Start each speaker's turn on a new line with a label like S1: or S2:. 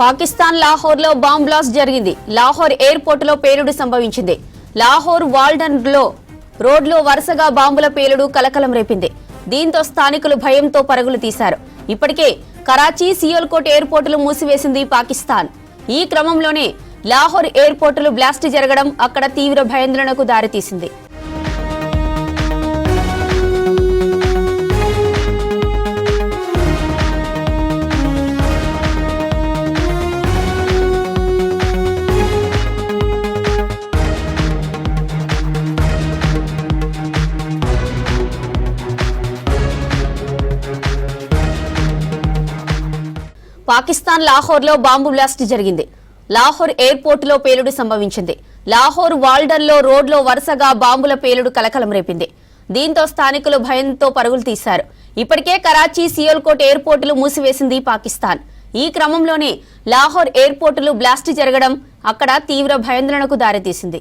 S1: Pakistan లాహోర్లో bomb blast జరిగింది. లాహోర్ ఎయిర్పోర్టులో పేలుడు సంభవించింది. లాహోర్ వాల్డన్లో రోడ్లో వరుసగా బాంబుల పేలుడు కలకలం రేపింది. దీంతో స్థానికులు భయంతో పరుగులు తీశారు. ఇప్పటికే కరాచీ సియోల్కోట్ ఎయిర్పోర్టులు మూసివేసింది పాకిస్తాన్. ఈ క్రమంలోనే లాహోర్ ఎయిర్పోర్టులు బ్లాస్ట్ జరగడం అక్కడ తీవ్ర భయాందోళనకు దారితీసింది. పాకిస్తాన్ లాహోర్లో బాంబు బ్లాస్ట్ జరిగింది. లాహోర్ ఎయిర్పోర్టులో పేలుడు సంభవించింది. లాహోర్ వాల్డన్లో రోడ్లో వరుసగా బాంబుల పేలుడు కలకలం రేపింది. దీంతో స్థానికులు భయంతో పరుగులు తీశారు. ఇప్పటికే కరాచీ సియోల్కోట్ ఎయిర్పోర్టులు మూసివేసింది పాకిస్తాన్. ఈ క్రమంలోనే లాహోర్ ఎయిర్పోర్టులు బ్లాస్ట్ జరగడం అక్కడ తీవ్ర భయాందోళనకు దారితీసింది.